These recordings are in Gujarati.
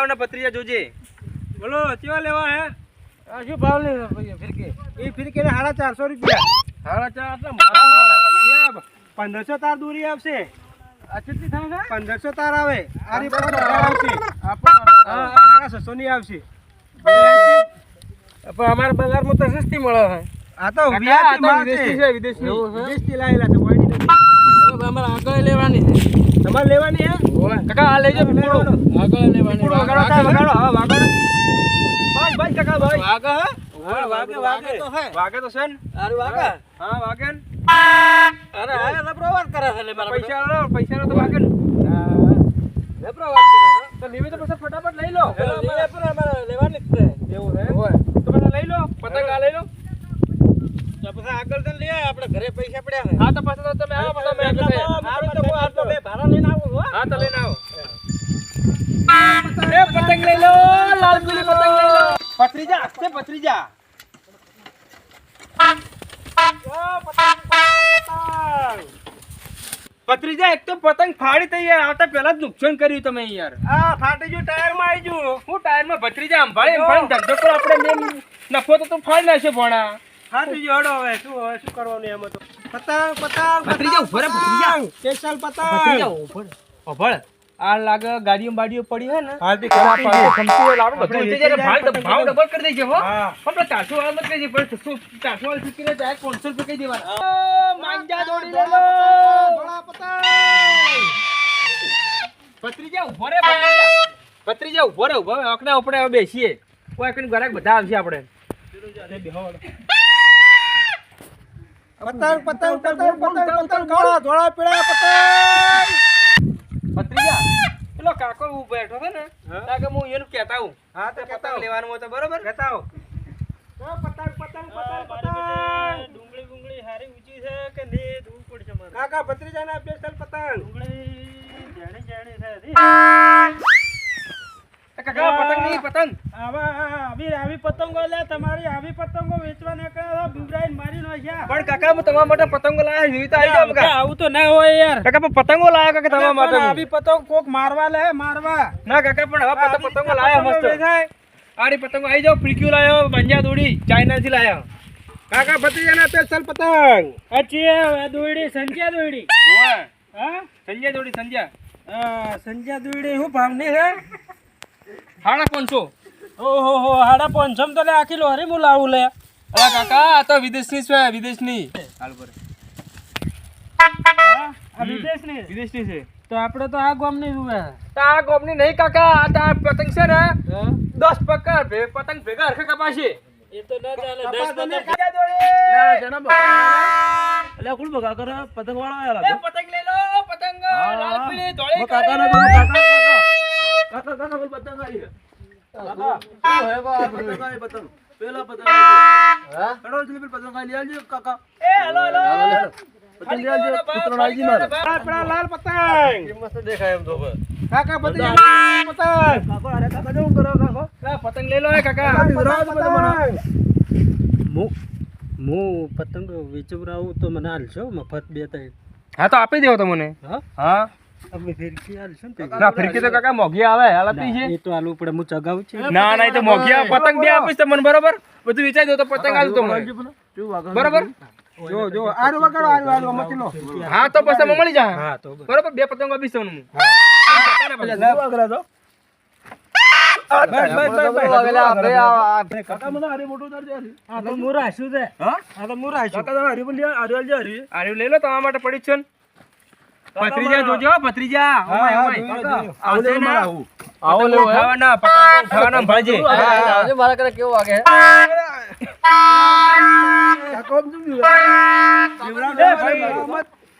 કોઈ ને જોજે. બોલો કેવા લેવા હે? આ શું ભાવ લે ભાઈ ફિરકે? એ ફિરકે ને સાડા ચારસો રૂપિયા. સાડા ચાર આટલા મોટા પંદરસો તાર દૂરી આવશે. આ કેટલી થાય છે? પંદરસો તાર આવે. આરી પર આવશે. આપણો હા હા સાડા છસો ની આવશે. પણ અમારા બજારમાં તો સસ્તી મળે છે. આ તો વિદેશી છે. વિદેશી. છે? વિદેશથી લાયેલા છે કોઈ નથી. હવે અમારે આગળ લેવાની છે. તમારે લેવાની હે? કાકા આ લઈ જાઓ પીપળો. આગળ લેવાની. વગાડો વગાડો. હા વગાડો બસ ભાઈ કાકા ભાઈ. વાગે હા, વાગે વાગે તો હે. વાગે તો છે ને? અરે વાગે? હા વાગે ને. અરે આ લબરો વાત કરે છે લે મારા પૈસા લો પૈસા લો તો વાગે ને. લબરો વાત કરે. તો લેવી તો પછી ફટાફટ લઈ લો. અમારે લેવાની છે. એવું હે તો પછી લઈ લો પતંગ આ લઈ લો. પછી આગળ તો લઈ આપણે ઘરે પૈસા પડ્યા છે. હા તો પછી તો તમે આવો પછી અમે આગળ જઈએ. તો આ તો બે ભાડા લઈને આવું હો. હા તો લઈને આવો. એ પતંગ લઈ લો લાલ પીળી પતંગ લઈ લો. પત્રીજા એક તો પતંગ ફાડી થઈ યાર. આવતા પહેલા જ નુકસાન કર્યું તમે યાર. આ ફાટી ગયું ટાયરમાં આવી ગયું. હું ટાયરમાં ભત્રીજા સંભાળી સંભાળી ધંધો આપણે નફો તો તું ફાડી નાખ્યો ભણા. ફાટી જોડો હવે શું હવે શું કરવાનું એમાં તો પતંગ પતંગ ભત્રીજા ઊભો પતરી જાવ સ્પેશિયલ પતંગ પતરી જાવ ઊભો રે. આ લાગે ગાડીઓ બાડીઓ પડી હોય ને પેલા ખરાબ પાછળ છે. લાવો, બધું ભાવ ભાવ ડબલ કરી દેજે હો હા. આપણે તાસો વાળા મત કહેજે, પણ તાસો ચારસો વાળી ને જાય પાંચસો રૂપિયા કહી દેવાના. માંજા દોડી લે લો. ધોળા પતંગ પતરી ઊભો રે, ભત્રીજા. ભત્રીજા ઊભો રે, ઊભો. આપણે આપણે બેસીએ કોઈ એકને ગરાક બધા આવશે આપણે પતંગ પતંગ પતંગ પતંગ પતંગ કાળા ધોળા પીળા પતંગ પત્રીજા પેલો કાકો ઊભો બેઠો છે ને હા. લાગે હું એનું કહેતા હું હા તો પતંગ પતંગ લેવાનું હોય તો બરોબર? કહેતા હો પતંગ પતંગ પતંગ પતંગ. ડુંગળી ડુંગળી હારી ઊંચી છે કે ને ધૂળ પડશે મારે. કાકા ભત્રીજાના સ્પેશિયલ પતંગ. ડુંગળી જાણી જાણી છે કાકા પતંગની પતંગ. આવા આવી આવી પતંગો લે તમારી આવી પતંગો વેચવા નીકળ્યા બુબરાઈને મારી નાખ્યા. પણ કાકા હું તમારા માટે પતંગો લાયા જેવી તો આવી જાવ કાકા. આવું તો ના હોય યાર. કાકા પણ પતંગો લાયા કાકા તમારા માટે? આવી પતંગ કોક મારવા લે મારવા. ના કાકા પણ હવે પતંગ પતંગો લાયા મસ્ત. આરી આડી પતંગો આવી જાવ પ્રિક્યુ લાયો બંજા દોડી ચાઇના થી લાયા. કાકા ભત્રીજાના સ્પેશિયલ પતંગ. અચી દોયડી સંજ્યા દોડી હા? સંજય દોડી સંજય હા, સંજ્યા દોડી હું ભાવની છે સાડા પાંચસો ઓહો હો હાડા પાંચસો તો લે આખી લોરી હું લાવું લે. અલા કાકા આ તો વિદેશની છે વિદેશની. હાલ પર આ વિદેશની. વિદેશની છે. તો આપણે તો આ ગોમની જુએ તો આ ગોમની નહીં કાકા આ તો પતંગ છે ને. દસ પકડ ભે પતંગ ભેગા હરખે કપાશે. એ તો ના ચાલે દસ પતંગ. દોડી? કોણ બગા કરે? પતંગ વાળો આયા એ પતંગ લઈ લો પતંગ લાલ પીળી ધોળી કાકા ના કાકા. કાકા કાકા બોલ પતંગ આવી કાકા. હે બા પતંગ આવી પતંગ. પેલા પતંગ હા? કડો પેલી પતંગ આવી લેજો કાકા. એ હેલો હેલો. પતંગ લઈ આવજો પુત્રણ આવી મારે. પડા લાલ પતંગ. મસ્ત દેખાય એમ તો કાકા પતંગ પતંગ. કાકા અરે કાકા જો કરો કાકા? કા પતંગ લઈ લો એ કાકા. પતંગ મુ મુ પતંગ વેચવરાવું તો મને હાલશો મફત બે ત્રણ. હા તો આપી દેવો તમને હા? હા. અમે ફેરકી હાલશો ના ફિરકી તો કાકા મોઘી આવે હાલતી છે? એ તો હાલવું પડે હું ચગાવું છું. ના ના એ તો મોઘી આવે. પતંગ બે આપીશ તમને બરોબર? બધું વિચારી દો તો પતંગ આલું તમને. બરોબર? જો જો આરું વગાડો આરું આરું મતી લો હા તો પછી તમે મળી જાય. હા તો બરોબર? બે પતંગ આપીશ તમને હું. તો હારે લઈ લો તમારા માટે પડી છે ને. ભત્રીજા જોજો ભત્રીજા ઓમાય, ઓમાય. જોયો, આવશે ને? આવું. પતંગો ઉઠાવવાના, પતંગો ઉઠાવવાના આજે મારા કરે કેવો વાગે કોમ બીવડાવે? ભાઈ,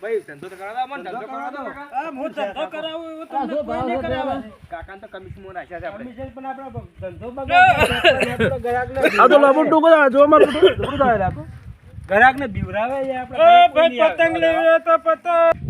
ભાઈ, ધંધો તો કરાવવા દો, ધંધો કરાવવા દો, આ હું ધંધો કરાવું એવું તમને કોઈ નહીં કરાવે. કાકા તો કમિશન કમિશનમાં આશા છે આપણે. કમિશન પણ આપણો ધંધો બગાડ આપણો ગ્રાહકને આ તો લાબુ ટૂંકો જો અમારું ટૂંકું થાય લાગો. ગ્રાહકને બીવરાવે આપણે. ભાઈ પતંગ લેવો તો પતંગ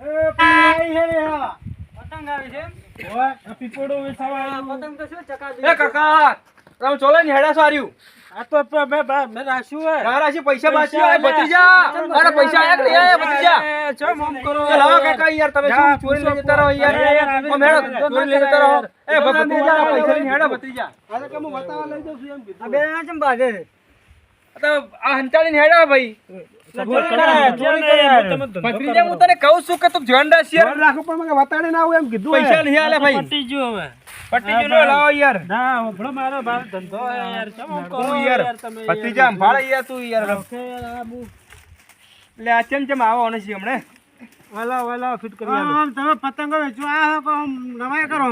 એ, પતંગ આવી છે રે હા. ઓય, આ પીપળો વેચાવા આવ્યો. એ કાકા તમે ચોલે ને હેડા સાર્યું આ તો પ- મેં બા- હે. મારા છે પૈસા બાકી હોય ભત્રીજા મારા પૈસા આયા કે આયા ભત્રીજા એ, ચમ કરો. લાવો કાકા યાર તમે શું ચોરી લઈ જતા રહો યાર અરે યાર, આવી ઓ મેડમ ચોરી લઈ જતા રહો એ ધંધો પૈસા કરો. હેડા ભત્રીજા આ કે હું બતાવવા લઈ જાઉં છું એમ કીધું. આ તો આ હંતાડીને હેડા ભાઈ હું તને કહું છું કે તું ધ્યાન રાખ યાર. રાખો પણ મને વતાડી ના આવું એમ કીધું પૈસા નહીં આલે ભાઈ. પતી ગયું હવે. પટ્ટી જો લાવો યાર. ના વફડો મારો બાર ધંધો યાર. ચમ કરો યાર તમે ભત્રીજા સંભાળે યાર તું યાર. ઓકે આ એટલે આ ચમ ચમ આવો ને છે હમણે? વાલા વાલા ફિટ કરી આમ તમે પતંગો કરો.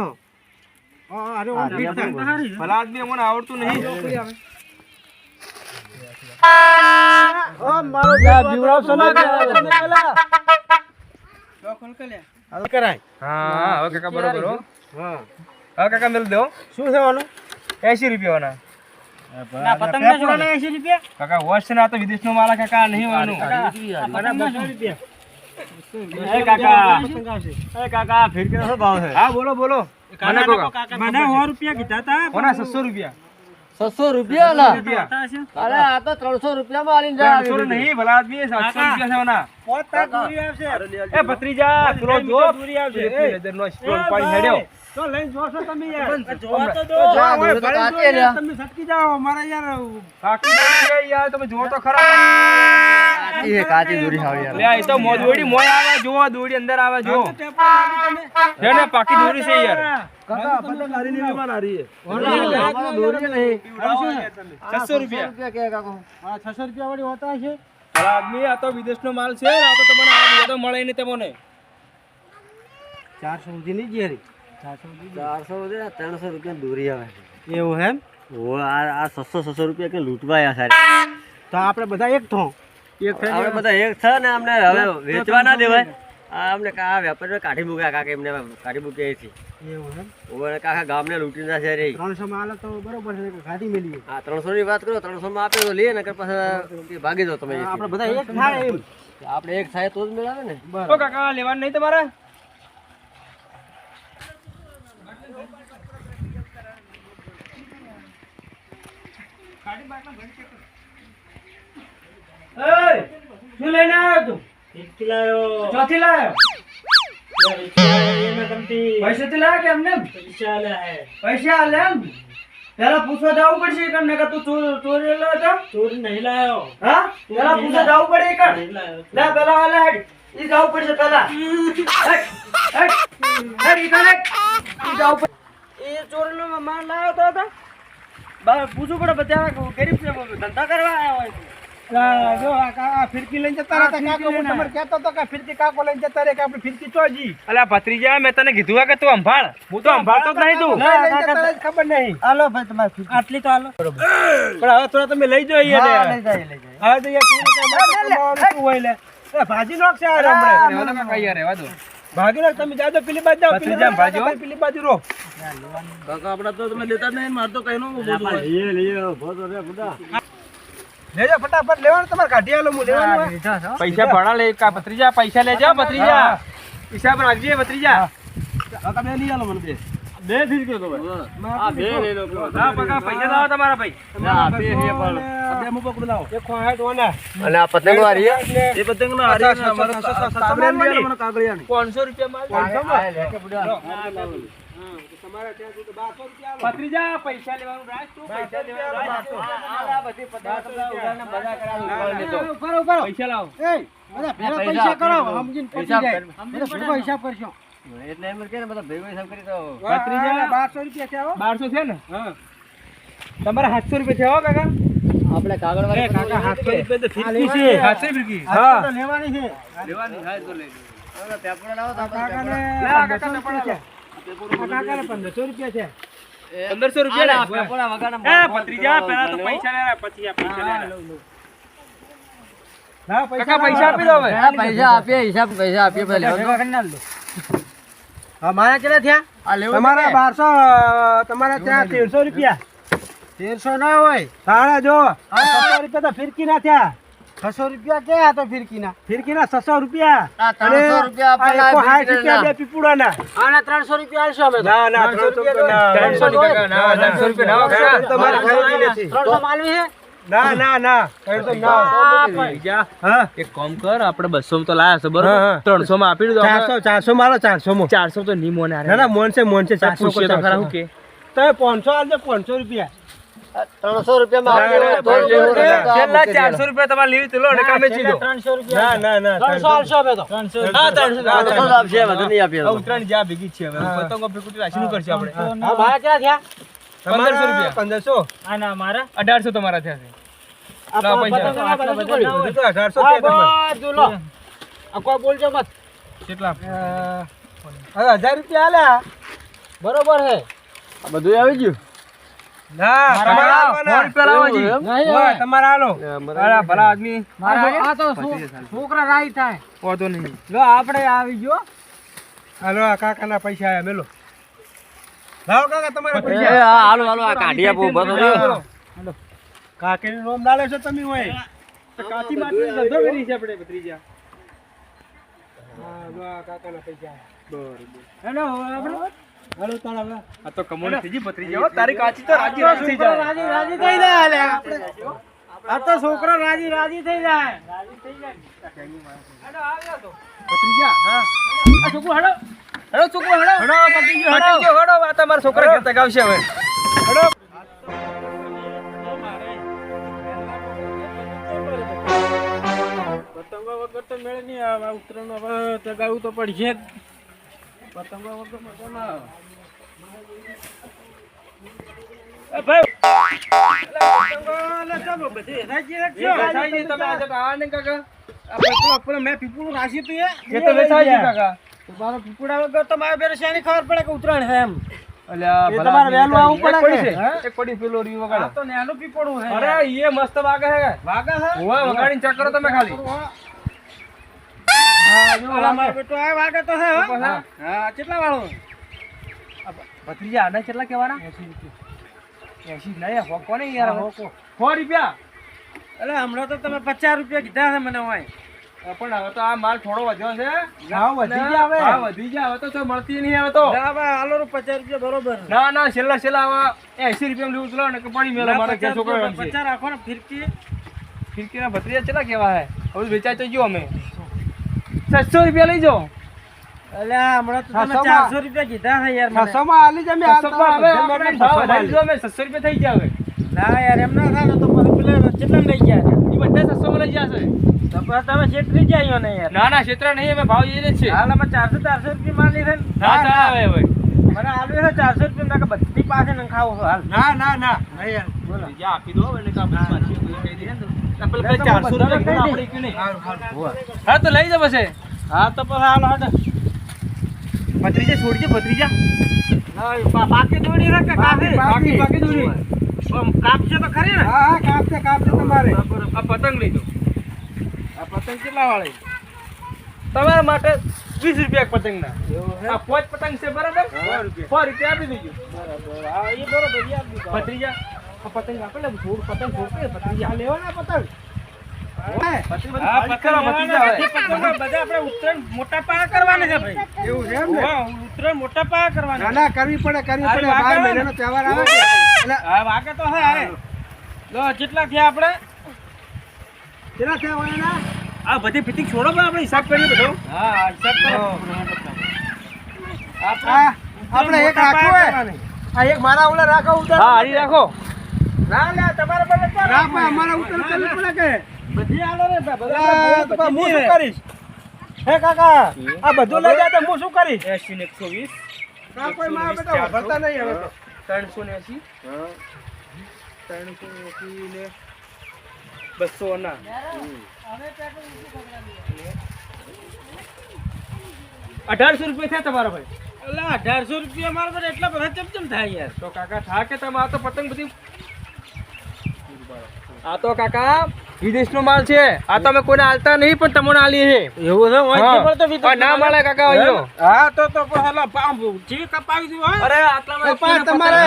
અરે ફિટ. ભલા આદમી મને આવડતું નહીં. ઓ, મારો જીવડાવ છો ને? હાલ કરાય. હા હવે કાકા બરોબર હો. હા. હવે કાકા મેલ દો. શું થવાનું એસી રૂપિયા પતંગ ના છોડે એસી રૂપિયા? કાકા વોશ છે ને આ તો માલ કાકા નહીં વાનું પતંગ ના સો રૂપિયા એ કાકા. પતંગ આવશે. એ કાકા ફિરકી નો ભાવ છે? હા બોલો બોલો. મને કહો કાકા. મને સો રૂપિયા કીધા હતા 600 રૂપિયા? છસો રૂપિયા લા. રૂપિયા. હતા છે. અરે આ તો ત્રણસો રૂપિયામાં આલીને જાય ત્રણસો નહીં ભલા આદમી સાતસો રૂપિયા છે ઓના પોત દૂરી આવશે. એ ભત્રીજા જો દૂરી આવશે. પેલી નજરનો સ્ટોન હેડ્યો. તો લઈને જોશો તમે યાર. જોવા તો દો. તમે સટકી જાઓ. અમારા યાર કાકી યાર. તમે જુઓ તો ખરા. કાચી કાચી દૂરી આવે યાર. લે આ તો મો દોડી મોય આવે જુઓ દોડી અંદર આવે જો તમે. ને પાકી દોરી છે યાર. કાકા પતંગ હારી લેવી પણ હારી છે. દોરી નહીં. 600 રૂપિયા. રૂપિયા કે કાકો. હા 600 રૂપિયા વાળી હોતા છે આદમી આ તો વિદેશનો માલ છે. આ તો તમને આ તો મળે નહીં તમને. 400 સુધી ની જેરી ચારસો ત્રણસો રૂપિયા દૂરી આવે એવું એમ? ઓ આ આ છસો છસો રૂપિયા કે લૂંટવાયા સાહેબ તો આપણે બધા એક થો. એક આપણે બધા એક છે ને અમને હવે વેચવા ના દેવાય. અમને કા વેપાર કાઢી મૂક્યા કાકા એમને કાઢી મૂક્યા છે. એવું કાકા ગામને લૂંટી ના છે રે. 300 માં હાલે તો બરોબર છે ગાડી મેલીએ આ ત્રણસો ની વાત કરો ત્રણસો માં આપે તો લઈએ ને પછી ભાગી જાઓ તમે આપણે બધા એક થાય એમ. આપણે એક થાય તો જ મેળાવે ને. કાકા લેવાનું નહીં તમારે? શું લઈને આવ્યો તું? હિચકી લાયો. ચોથી લાયો? ગમતી. પૈસા થી લાયો કે એમને પૈસા લે હે. પૈસા આલે એમ? પેલા પૂછવા જવું પડશે કે નકર તું ચોર ચોરી લો તો ચોરી નહીં લાયો. હા? પેલા પૂછવા જવું પડે કે નહીં લાયો લે પેલા વાલા હેડ. ઈ જવું પડશે પેલા. હેડ હેડ હેડ ઈ કરે ઈ જવું પડે. એ ચોરીનો માલ લાયો તો તો બા પૂછવું પડે બધા ગરીબ છે ધંધા કરવા આવ્યા હોય જો આ ફિરકી લઈને જતા રહેતા કાકો હું તમારે કહેતો હતો કે ફિરકી કાકો લઈને જતા રહે કે આપણે ફિરકી ચોજી અલા ભત્રીજા મેં તને કીધું હે કે તું સંભાળ હું તો સંભાળતો જ નહીં તું ખબર નહીં હાલો ભાઈ તમારે આટલી તો હાલો પણ હવે થોડા તમે લઈ જાઓ અહીંયા હોય લે ભાજી નોખ છે આ દો ભાગી નાખ તમે જાજો પેલી બાજુ જાઓ પેલી બાજુ ભાજો. પેલી બાજુ રહો. લેજો ફટાફટ લેવાનું તમારે કાઢી આલો હું લેવાનું પૈસા ભણા લે કા પત્રીજા પૈસા લેજો પત્રીજા હિસાબ રાખજે પત્રીજા કાકા બે લઈ આલો મને બે. બે ફિરકી તો ભાઈ. હા. પકા પૈસા લાવો તમારા ભાઈ. ના બે હે પણ. બે મુ પકડ લાવો. એક ખોહાટ ઓના અને. આ પતંગ વારી એ પતંગ ના હારી અમારે કાગળિયા પાંચસો રૂપિયા માલ. ભત્રીજા પૈસા લેવાનું રાખ તું પૈસા લેવાનું રાખ પૈસા લાવો. પૈસા કરો સમજીને પતી હિસાબ જાય. કર. બધા ભેગો હિસાબ કરશો એટલે એમ કે બધા ભેગો હિસાબ કરી તો ભત્રીજા બારસો રૂપિયા છે બારસો છે ને? તમારે સાતસો રૂપિયા છે હો કાકા. આપણે કાગળ વાળી કાકા હાથસો રૂપિયા તો ફિરકી ફિરકી છે. છે સાતસો ફિરકી. હા. લેવાની છે. પેપર લાવો તો આપણે કાકાને લા, પંદરસો કાકા રૂપિયા પંદરસો છે. પંદરસો પેલા તો પૈસા લેવા પછી આ પૈસા લેવા હા પૈસા આપી દો હવે. પૈસા આપીએ હિસાબ પૈસા આપીએ લેવાનું. અમારા કેટલા થયા તમારા બારસો તમારા ત્યાં તેરસો રૂપિયા તેરસો ના હોય સાડા જો છસો રૂપિયા તો ફિરકી ના થયા છસો રૂપિયા ક્યાં તો ફિરકી ના ફિરકી ના છસો રૂપિયા સાઠ રૂપિયા બે પીપુડાના આના ત્રણસો રૂપિયા આલશો અમે ના ના ત્રણસો રૂપિયા ત્રણસો રૂપિયા. ત્રણસો તમારે ત્રણસો માલવી છે ના ના ના. તો ના. જા. હા? એક કામ કર આપણે બસો તો લાયા છે બરોબર. ત્રણસો માં આપી દો ચારસો ચારસો મારો ચારસો માં ચારસો તો નહીં મોને ના ના મોનસે મોનસે ચારસો પૂછીએ તો ખરા હું કે. તમે પાંચસો આલજો પાંચસો રૂપિયા. ત્રણસો રૂપિયા. ચારસો રૂપિયા તમારે લેવી તો લો ને કામે ચીજો. ત્રણસો ના રૂપિયા. ના ના ત્રણસો આલશો અમે તો. ત્રણસો હા, ત્રણસો આપશે વધુ નહીં આપીએ હવે ઉત્તરાયણ જ્યાં ભેગી છે હવે. પતંગો ભેગું રાશિ નું કરશે આપણે. હા, મારા કેટલા થયા? પંદરસો રૂપિયા. પંદરસો? ના મારા અઢારસો તમારા થયા છે. બોલજો મત કેટલા? હજાર રૂપિયા આલ્યા. બરોબર છે બધું આવી ગયું? ના તમારે આલવાના. ફોન પે લાવો જી. નહીં હોય, હવે. તમારે આલો. અલા, ભલા આદમી. મારા આ તો છો- છોકરા રાઈ થાય. હોતો નહીં. જો આપણે આવી ગયો. હાલો આ કાકાના પૈસા આયા મેલો. લાવો કાકા તમારા પૈસા. હાલો હાલો આ કાઢી આપો બધો થયો. કાકીનું નામ ડાલે છો તમે હોય. તો કાકી માટે ધંધો કરી છે આપણે ભત્રીજા. હા કાકાના પૈસા. આયા. હેલો આપણે? હાલો તાળ હવે. આ તો કમોડ થઈ ગઈ પતરી જાઓ તારી કાચી તો રાજી રાજી થઈ જાય. રાજી રાજી થઈ જાય લે. આપણે. આ તો છોકરો રાજી રાજી થઈ જાય. રાજી થઈ જાય હેડો આવ્યો તો. પતરી હા. આ છોકરો હેડો હેડો છોકરો હેડો હેડો પતી ગયો પતી ગયો આ તમારા છોકરા ઘેર તક આવશે હવે. પતંગો વગર તો મેળ નહીં આવે. ઉત્તરાયણ હવે ચગાવવું તો પડશે જ. પતંગો વગર મજા ના આવે. ઉત્તરાયણ છે એમ? તમારે વહેલું પડે પડી કે? છે? એક પડી પેલો વગાડો. તો નાનું પીપળું છે. અરે એ મસ્ત વાગે વાગા છે? ઓવા વગાડીને ચેક તમે ખાલી. કેટલા વાળો? ભત્રીજા આના કેટલા કહેવાના? 80 નહીં હો કોને યાર હવે? સો રૂપિયા. અરે હમણાં તો તમે પચાસ રૂપિયા કીધા છે મને હોય પણ હવે તો આ માલ થોડો વધ્યો છે. વધી ગયા હવે. વધી ગયા હવે તો મળતી નહીં હવે તો. હાલો પચાસ રૂપિયા બરોબર. ના ના છેલ્લા છેલ્લા હવે એસી રૂપિયા લેવું ચલો ને કે પડી ના, મારે છોકરો પચાસ રાખો ને ફિરકી. ફિરકીના ભત્રીજા કેટલા કેવા હે હવે વેચાય તો ગયો અમે. છસો રૂપિયા લઈ જાઓ અલ્યા હમણાં તમે ચારસો રૂપિયા કીધા છે યાર છસો માં છસો રૂપિયા થઈ ગયા ના યાર એમ ના થાય તો પેલા કેટલા લઈ ગયા એ બધા છસો માં લઈ જશે તમે છેતરી જાય ને યાર. ના ના નહીં અમે ભાવ જઈને છે. હાલ અમે ચારસો ચારસો રૂપિયા માલી ને. ના આવે હવે મને આલુ છે ચારસો રૂપિયા બધી પાસે ને ખાવું છું. હાલ. ના ના ના. બીજા આપી દો એટલે ચારસો. હા તો લઈ જાવ પછી. હા તો પછી હાલો હટો. ભત્રીજા છોડજે ભત્રીજા. બાકી છે કે કાપી? બાકી બાકી આમ કાપશે તો ખરી ને? હા હા કાપશે કાપશે તમારે. આ પતંગ લઈ આ પતંગ કેટલા વાળી? તમારા માટે વીસ રૂપિયા પતંગ પતંગના. આ પાંચ પતંગ છે બરાબર? સો રૂપિયા. આપી દેજો હા એ બરોબર ઈ પતંગ આપે ને થોડું પતંગ છોડે ભત્રીજા આ લેવાના પતંગ. હા, પતંગ પતંગ ભત્રીજા લેવાના હવે નથી, પતંગો બધા આપણે ઉત્તરાયણ મોટા પાયા કરવાના છે ભાઈ. એવું છે એમ ને? હા, ઉત્તરાયણ મોટા પાયા ના કરવાના ના કરવી પડે કરવી હારી પડે. વાગે બાર આવે ને? મહિનાનો તહેવાર આવે છે. એટલે હા વાગે તો હે. હારે. લો કેટલા થયા આપણે. કેટલા થયા હોય એના? આ બધી ફિટિંગ છોડો પણ આપણે હિસાબ કરીએ બધો. હા હિસાબ કરો. આપણે એક કરવાની. આ એક મારા ઓલા રાખો ઉતર હા હારી રાખો. ના લે તમારે બધે ના પણ અમારે ઉતર કરવી પડે કે બધી આલો ને બધા અલા, તો બધી હું શું કરીશ? હે કાકા આ બધું લઈ જાય તો હું શું કરીશ? એસી ને એકસો વીસ ના કોઈ મારા બેટા વાપરતા નહીં હવે તો. ત્રણસો ને એસી ત્રણસો ને એસી ને બસો ના અઢારસો રૂપિયા થયા તમારા ભાઈ. અલા, અઢારસો રૂપિયા મારા તો એટલા બધા ચમચમ ચમ થાય યાર. તો કાકા થા કે તમે આ તો પતંગ બધી આ તો કાકા વિદેશનો માલ છે. આ તમે કોઈને આલતા નહીં પણ તમને આલી છે એવું છે? હોય. વિદેશ ના મળે કાકા અહીંયો હા તો પામ કપાવી દીધું અરે આટલામાં તમારે.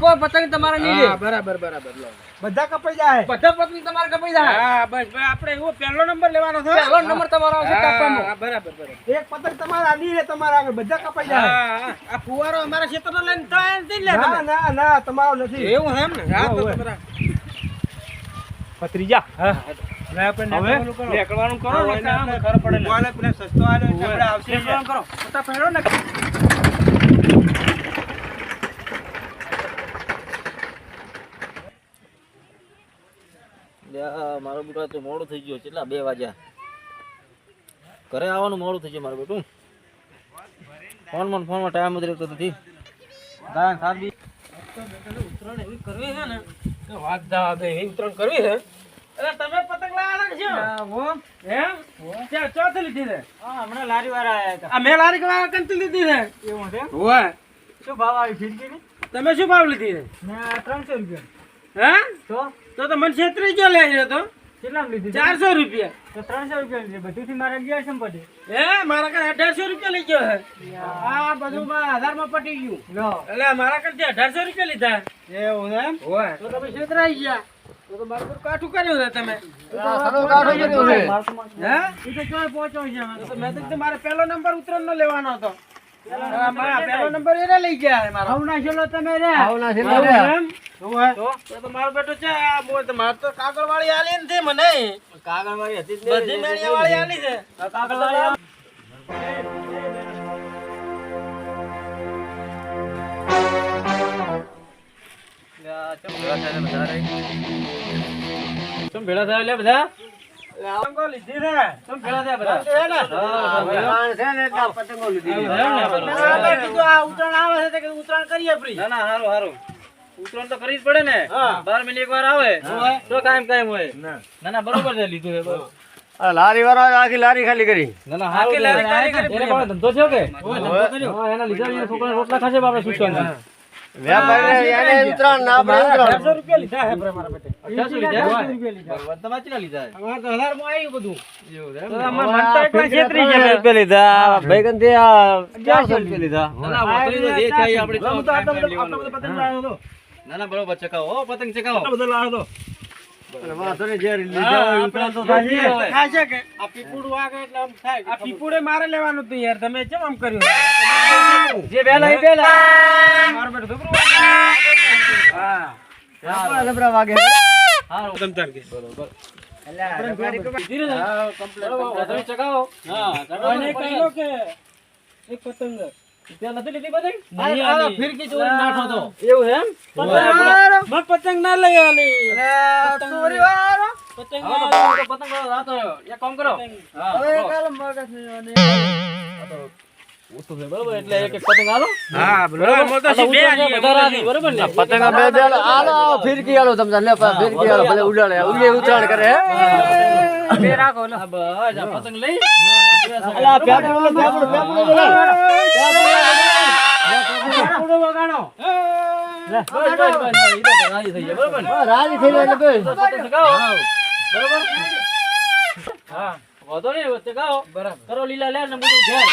કોઈ પતંગ તમારે નહીં હા, બરાબર બરાબર લો. બધા કપાઈ જાય. બધા પતંગ તમારે કપાઈ જાય. હા બસ ભાઈ આપણે એવો પહેલો નંબર લેવાનો છે. પહેલો નંબર તમારો આવશે હા, હા, બરાબર બરાબર. એક પતંગ તમારે આલી રે તમારા આગળ બધા કપાઈ જાય. હા. આ ફુવારો અમારા ક્ષેત્રનો લઈને તો નથી લે ના ના ના તમારો નથી. એવું એમ ને? હા, તો બરાબર. પત્રીજા હવે આપણે હવે? નીકળવાનું કરો. ને ખબર પડે ને. પેલા સસ્તો આવ્યો છે આપણે આવશે. નીકળવાનું કરો. પોતા પહેરો ને. મારો બેટા તો મોડું થઈ ગયું. કેટલા? બે વાગ્યા. ઘરે આવવાનું મોડું થઈ ગયું મારું બેટું. ફોનમાં ફોનમાં ટાઈમ જ રહેતો નથી. ઉત્તરાયણ એવી કરવી છે ને. વાત દા દે ઉત્તરાયણ કરવી છે. અરે તમે પતંગ લાવવાના છો? એમ? ત્યાં ચોથી લીધી છે? હમણાં લારી વાળા આયા હતા. આ મેં લારી વાળા કંતી લીધી છે? એવું છે? હોય શું ભાવ આવી ફીરકીની? તમે શું ભાવ લીધી છે? મેં ત્રણસો રૂપિયા. હે? તો? તો તો મને છેતરી જો લઈ રહ્યો તો. કેટલા લીધી ચારસો રૂપિયા. તો ત્રણસો રૂપિયા લીધી બધુંથી મારે અગિયાર છે હે મારા કાંઈ અઢારસો રૂપિયા લઈ ગયો છે આ બધું હજારમાં પટી ગયું. એટલે મારા કંઈ અઢારસો રૂપિયા લીધા. એવું એમ? હોય. તો તમે છેતરાઈ ગયા. તો તો મારું કાઠું કર્યું છે તમે. હે? એ તો ક્યાંય પહોંચો છે તો મેં તો મારે પહેલો નંબર ઉત્તરાયણનો લેવાનો હતો. પેલો મારા પહેલો નંબર એને લઈ ગયા મારો. છેલ્લો તમે રે. એવું એમ? તો તો? મારો બેટો છે આ બોલ તો મારે તો કાગળ વાળી આલી નથી મને. કાગળ વાળી હતી જ બધી મેળિયા વાળી આલી છે. તમે ભેળા થયા લે બધા? પતંગો લીધી રે. તમે ભેળા થયા બધા? પતંગો લીધી મેં કીધું આ ઉત્તરાયણ આવે છે કીધું કરીએ ફ્રી ના ના હારું હારું. ઉતરાણ તો કરી જ પડે ને. હા. બાર મહિને એક વાર આવે તો કાયમ કાયમ હોય. ના. ના બરોબર છે લીધું છે બરોબર. લારી વાળા આખી લારી ખાલી કરી. ના ના આખી લારી ખાલી કરી એને પણ ધંધો થયો કે હા એના લીધા એના છોકરા રોટલા ખાશે બાપડે સૂચવાના વેપારી એને ઉતરાણ ના આપણે ઉતરાણ. અઢારસો રૂપિયા લીધા છે મારા બેટે અઢારસો લીધા? બરોબર તમારે કેટલા લીધા? છે? અમારે તો હજારમાં આવ્યું બધું. એવું છે? અમારે મન તો એકલા છેતરી ગયા. છે. રૂપિયા લીધા. ભાઈ કંઈ ચારસો રૂપિયા લીધા. ના ના તો જે થાય આપણે તો આટલા બધા-. પતંગ લાવ્યો હતો. ના ના બરોબર ચકાવો પતંગ ચકાવો આટલા બધા લાવ્યો હતો. પીપુડું મારે લેવાનું હતું યાર તમે કેમ આમ કર્યું? જે મારો બેટો. હા. વાગે. બરોબર, એક પતંગ. ત્યાં નથી લીધી પતંગ નહીં આ. ફિરકી ચોરી નાઠો તો. એવું એમ? મેં પતંગ ના લઈ આલી. પતંગ હવે ના તો તો પતંગ વાળો રાતો આવ્યો. કામ કરો. હા, બરો. ઓછું છે, બરોબર? એટલે એક એક પતંગ આલો. હા બરોબર. આ તો ઉતરાણ છે, વધારે આલી, બરોબર ને? પતંગ બે બે આલો. આલો ફિરકી આલો તમે તાર લે પા ફિરકી આલો ભલે ઉડાડે. ઉતરાણ કરે હે. બે રાખો લો. બસ આ પતંગ લઈ અલા પેપડો પેપડો પેપડો વગાડો. રાજી થઈ જાય, બરોબર રાજી થઈ જાય એટલે તો પતંગ ચગાવો. બરોબર? હા વાંધો નહીં, ચગાવો. કરો લીલા લે ને બધું ઘેર.